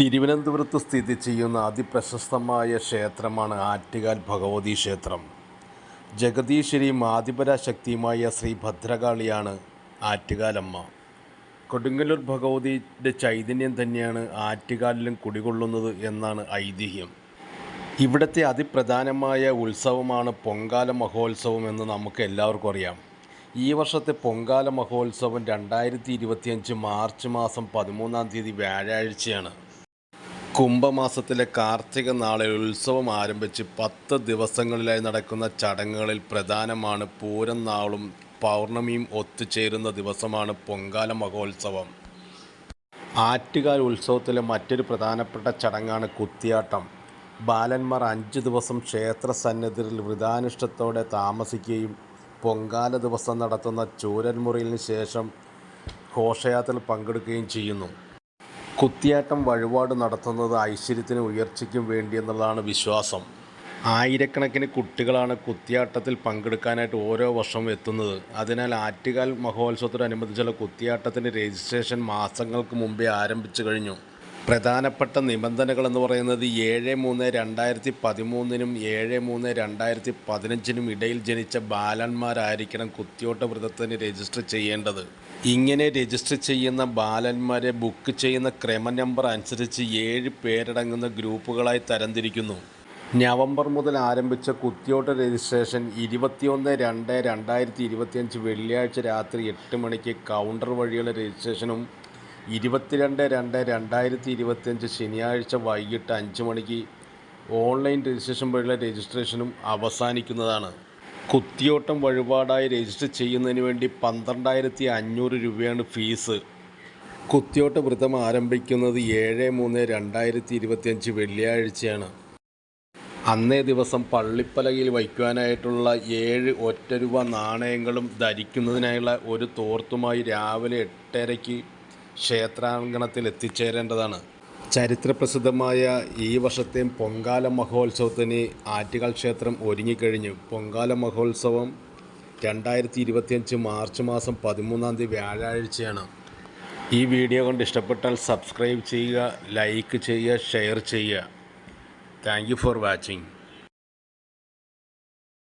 തിരുവനന്തപുരത്ത് സ്ഥിതി ചെയ്യുന്ന അതിപ്രശസ്തമായ ക്ഷേത്രമാണ് ആറ്റുകാൽ ഭഗവതി ക്ഷേത്രം. ജഗദീശ്വരി ആദിപരാശക്തിയുമായ ശക്തിയുമായ ശ്രീ ഭദ്രകാളിയാണ് ആറ്റുകാലമ്മ. കൊടുങ്ങല്ലൂർ ഭഗവതിയുടെ ചൈതന്യം തന്നെയാണ് ആറ്റുകാലിലും കുടികൊള്ളുന്നത് എന്നാണ് ഐതിഹ്യം. ഇവിടുത്തെ അതിപ്രധാനമായ ഉത്സവമാണ് പൊങ്കാല മഹോത്സവം എന്ന് നമുക്ക് എല്ലാവർക്കും അറിയാം. ഈ വർഷത്തെ പൊങ്കാല മഹോത്സവം രണ്ടായിരത്തി ഇരുപത്തിയഞ്ച് മാർച്ച് മാസം പതിമൂന്നാം തീയതി വ്യാഴാഴ്ചയാണ്. കുംഭമാസത്തിലെ കാർത്തിക നാളിൽ ഉത്സവം ആരംഭിച്ച് പത്ത് ദിവസങ്ങളിലായി നടക്കുന്ന ചടങ്ങുകളിൽ പ്രധാനമാണ് പൂരം നാളും പൗർണമിയും ഒത്തുചേരുന്ന ദിവസമാണ് പൊങ്കാല മഹോത്സവം. ആറ്റുകാൽ ഉത്സവത്തിലെ മറ്റൊരു പ്രധാനപ്പെട്ട ചടങ്ങാണ് കുത്തിയാട്ടം. ബാലന്മാർ അഞ്ച് ദിവസം ക്ഷേത്ര സന്നിധിയിൽ വ്രതാനുഷ്ഠത്തോടെ താമസിക്കുകയും പൊങ്കാല ദിവസം നടത്തുന്ന ചൂരൽമുറിയിന് ശേഷം ഘോഷയാത്രയിൽ പങ്കെടുക്കുകയും ചെയ്യുന്നു. കുത്തിയാട്ടം വഴിപാട് നടത്തുന്നത് ഐശ്വര്യത്തിനും ഉയർച്ചയ്ക്കും വേണ്ടി എന്നുള്ളതാണ് വിശ്വാസം. ആയിരക്കണക്കിന് കുട്ടികളാണ് കുത്തിയാട്ടത്തിൽ പങ്കെടുക്കാനായിട്ട് ഓരോ വർഷവും എത്തുന്നത്. അതിനാൽ ആറ്റുകാൽ മഹോത്സവത്തോടനുബന്ധിച്ചുള്ള കുത്തിയാട്ടത്തിന്റെ രജിസ്ട്രേഷൻ മാസങ്ങൾക്ക് മുമ്പേ ആരംഭിച്ചു കഴിഞ്ഞു. പ്രധാനപ്പെട്ട നിബന്ധനകൾ എന്ന് പറയുന്നത് ഏഴ് മൂന്ന് രണ്ടായിരത്തി പതിമൂന്നിനും ഏഴ് മൂന്ന് രണ്ടായിരത്തി പതിനഞ്ചിനും ഇടയിൽ ജനിച്ച ബാലന്മാരായിരിക്കണം കുത്തിയോട്ട വ്രതത്തിന് രജിസ്റ്റർ ചെയ്യേണ്ടത്. ഇങ്ങനെ രജിസ്റ്റർ ചെയ്യുന്ന ബാലന്മാരെ ബുക്ക് ചെയ്യുന്ന ക്രമ നമ്പർ അനുസരിച്ച് ഏഴ് പേരടങ്ങുന്ന ഗ്രൂപ്പുകളായി തരംതിരിക്കുന്നു. നവംബർ മുതൽ ആരംഭിച്ച കുത്തിയോട്ട രജിസ്ട്രേഷൻ ഇരുപത്തിയൊന്ന് രണ്ട് രണ്ടായിരത്തി ഇരുപത്തിയഞ്ച് വെള്ളിയാഴ്ച രാത്രി എട്ട് മണിക്ക് കൗണ്ടർ വഴിയുള്ള രജിസ്ട്രേഷനും ഇരുപത്തിരണ്ട് രണ്ട് രണ്ടായിരത്തി ഇരുപത്തിയഞ്ച് ശനിയാഴ്ച വൈകിട്ട് അഞ്ച് മണിക്ക് ഓൺലൈൻ രജിസ്ട്രേഷൻ വഴിയുള്ള രജിസ്ട്രേഷനും അവസാനിക്കുന്നതാണ്. കുത്തിയോട്ടം വഴിപാടായി രജിസ്റ്റർ ചെയ്യുന്നതിന് വേണ്ടി പന്ത്രണ്ടായിരത്തി അഞ്ഞൂറ് രൂപയാണ് ഫീസ്. കുത്തിയോട്ട വ്രതം ആരംഭിക്കുന്നത് ഏഴ് മൂന്ന് രണ്ടായിരത്തി ഇരുപത്തിയഞ്ച് വെള്ളിയാഴ്ചയാണ്. അന്നേ ദിവസം പള്ളിപ്പലകയിൽ വയ്ക്കുവാനായിട്ടുള്ള ഏഴ് ഒറ്റ രൂപ നാണയങ്ങളും ധരിക്കുന്നതിനായുള്ള ഒരു തോർത്തുമായി രാവിലെ എട്ടരയ്ക്ക് ക്ഷേത്രാങ്കണത്തിൽ എത്തിച്ചേരേണ്ടതാണ്. ചരിത്രപ്രസിദ്ധമായ ഈ വർഷത്തെ പൊങ്കാല മഹോത്സവത്തിന് ആറ്റുകാൽ ക്ഷേത്രം ഒരുങ്ങിക്കഴിഞ്ഞു. പൊങ്കാല മഹോത്സവം രണ്ടായിരത്തി ഇരുപത്തിയഞ്ച് മാർച്ച് മാസം പതിമൂന്നാം തീയതി വ്യാഴാഴ്ചയാണ്. ഈ വീഡിയോ കൊണ്ട് ഇഷ്ടപ്പെട്ടാൽ സബ്സ്ക്രൈബ് ചെയ്യുക ലൈക്ക് ചെയ്യുക ഷെയർ ചെയ്യുക. Thank for watching.